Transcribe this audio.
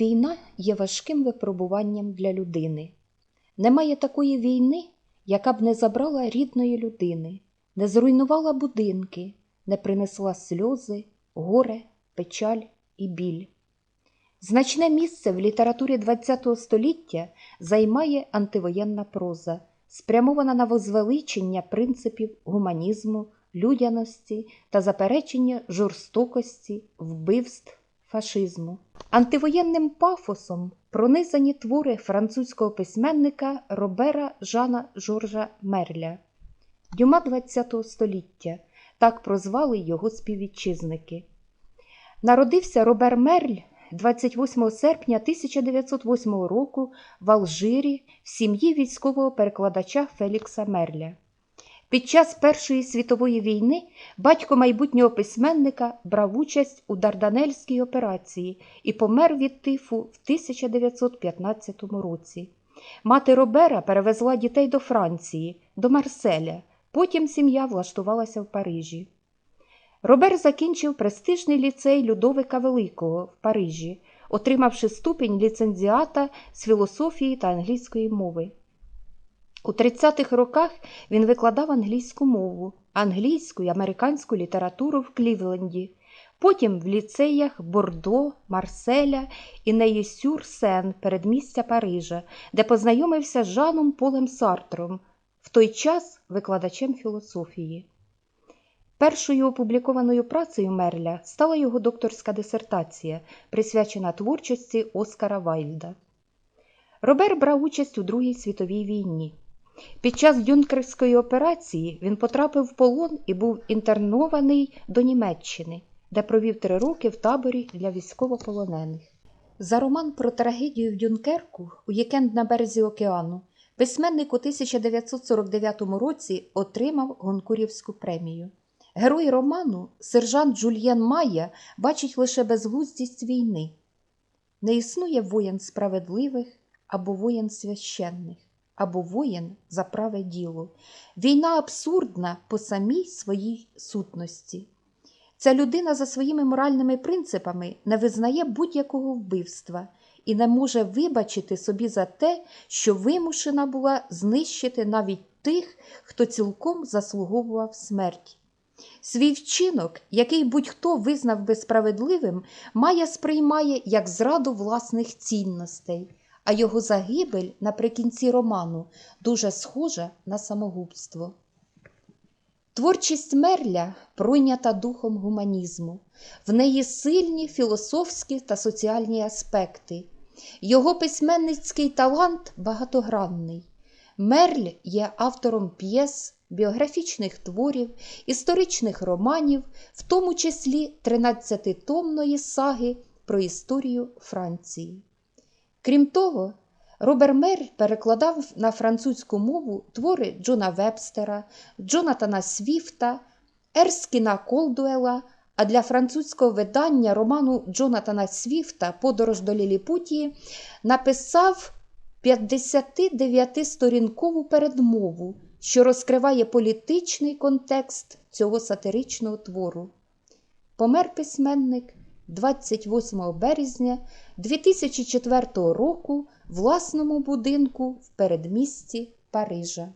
Війна є важким випробуванням для людини. Немає такої війни, яка б не забрала рідної людини, не зруйнувала будинки, не принесла сльози, горе, печаль і біль. Значне місце в літературі ХХ століття займає антивоєнна проза, спрямована на возвеличення принципів гуманізму, людяності та заперечення жорстокості, вбивств, фашизму. Антивоєнним пафосом пронизані твори французького письменника Робера Жана Жоржа Мерля, Дюма ХХ століття, так прозвали його співвітчизники. Народився Робер Мерль 28 серпня 1908 року в Алжирі в сім'ї військового перекладача Фелікса Мерля. Під час Першої світової війни батько майбутнього письменника брав участь у Дарданельській операції і помер від тифу в 1915 році. Мати Робера перевезла дітей до Франції, до Марселя. Потім сім'я влаштувалася в Парижі. Робер закінчив престижний ліцей Людовика Великого в Парижі, отримавши ступінь ліцензіата з філософії та англійської мови. У 30-х роках він викладав англійську мову, англійську і американську літературу в Клівленді, потім в ліцеях Бордо, Марселя і Неєсюр-Сен передмістя Парижа, де познайомився з Жаном Полем Сартром, в той час викладачем філософії. Першою опублікованою працею Мерля стала його докторська дисертація, присвячена творчості Оскара Вайльда. Робер брав участь у Другій світовій війні. Під час Дюнкерської операції він потрапив в полон і був інтернований до Німеччини, де провів три роки в таборі для військовополонених. За роман про трагедію в Дюнкерку у вікенд на березі океану письменник у 1949 році отримав Гонкурівську премію. Герой роману, сержант Джульєн Майя, бачить лише безглуздість війни. Не існує воєн справедливих або воєн священних, або воєн за праве діло. Війна абсурдна по самій своїй сутності. Ця людина за своїми моральними принципами не визнає будь-якого вбивства і не може вибачити собі за те, що вимушена була знищити навіть тих, хто цілком заслуговував смерть. Свій вчинок, який будь-хто визнав би справедливим, Майя сприймає як зраду власних цінностей, а його загибель наприкінці роману дуже схожа на самогубство. Творчість Мерля пройнята духом гуманізму, в неї сильні філософські та соціальні аспекти. Його письменницький талант багатогранний. Мерль є автором п'єс, біографічних творів, історичних романів, в тому числі 13-томної саги про історію Франції. Крім того, Робер Мерль перекладав на французьку мову твори Джона Вебстера, Джонатана Свіфта, Ерскіна Колдуела, а для французького видання роману Джонатана Свіфта Подорож до Ліліпутії написав 59-сторінкову передмову, що розкриває політичний контекст цього сатиричного твору. Помер письменник 28 березня 2004 року власному будинку в передмісті Парижа.